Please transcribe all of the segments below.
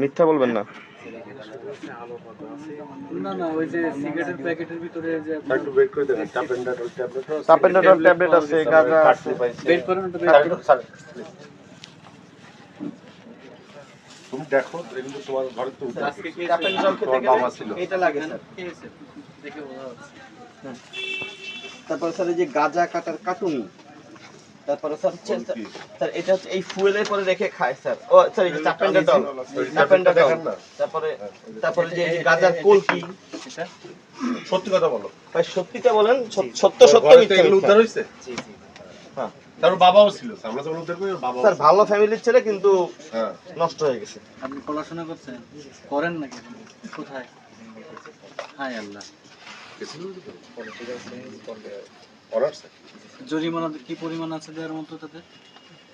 মিথ্যা বলবেন না। না না ওই যে সিগারেটের প্যাকেটের ভিতরে যে একটু ওয়েট করে দেখেন টাপেন্ডাটল ট্যাবলেট আছে। গাঁজা আছে। বের করেন ওটা বের করেন। তুমি দেখো এগুলো তোমার ঘরে তো আজকে কি তাপেন্ডাটল খেতে গেলে ছিল। এটা লাগে স্যার। খেয়েছে। দেখে বোঝা যাচ্ছে। তারপরে স্যার এই যে গাঁজা কাটার কাটুনি তারপরে স্যার স্যার এটা হচ্ছে এই ফুয়েলের পরে রেখে খায় স্যার। ও চাপেন্ডাটল দেখেন তারপরে তারপরে যে এই গাঁজার কলকি এটা সত্যি কথা বলো। ভাই সত্যিটা বলেন সত্য সত্য মিথ্যা এগুলো উদ্ধার মিথ্যা। হয়েছে হ্যাঁ। তারপর বাবাও ছিল আমরা যখন উদ্ধার করি ওর স্যার ভালো ফ্যামিলির ছেলে কিন্তু হ্যাঁ। নষ্ট হয়ে গেছে। আপনি পড়াশোনা করছেন? করেন নাকি কোথায়? হাই আল্লাহ। তো? অনার্স জরিমানা কি পরিমাণ আছে দেওয়ার মতো তাতে?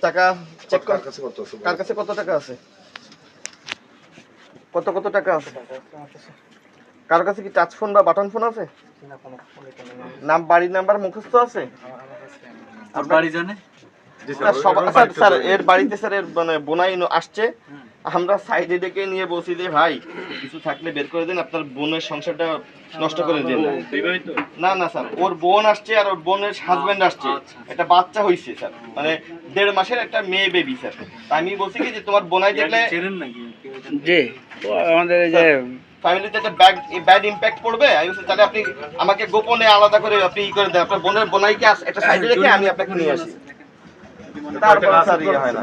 টাকা চেক কার কাছে কত আছে কার কাছে কত টাকা আছে? কত কত টাকা আছে? কার কাছে কি টাচ ফোন বা বাটন ফোন আছে? নাম বাড়ির নাম্বার মুখস্থ আছে? আর বাড়ি জানে? স্যার, এর বাড়িতে স্যার এর মানে বোনাই আসছে। আমরা সাইডে ডেকে নিয়ে বসি যে ভাই কিছু থাকলে বের করে দিন আপনার বোনের সংসারটা নষ্ট করে দিন। না না না স্যার ওর বোন আসছে আর ওর বোনের হাজবেন্ড আসছে। আচ্ছা। একটা বাচ্চা হইছে স্যার। মানে দেড় মাসের একটা মেয়ে বেবি স্যার। আমি বলছি কি যে তোমার বোনাই দেখলে জি আমাদের এই যে ফ্যামিলিতে একটা ব্যাড ব্যাড ইম্প্যাক্ট পড়বে? আমি বলছি তাহলে আপনি আমাকে গোপনে আলাদা করে আপনি ই করে দেন। আপনার বোনের বোনাইকে আস- একটা সাইডে রেখে আমি আপনাকে নিয়ে আসি। তারপরে স্যার ইয়ে হয় না?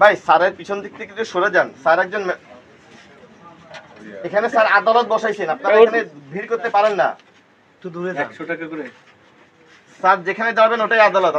ভাই স্যারের পিছন দিক থেকে সরে যান। স্যার একজন এখানে স্যার আদালত বসাইছেন। আপনারা এখানে ভিড় করতে পারেন না। একশো টাকা করে? স্যার যেখানে যাবেন ওটাই আদালত।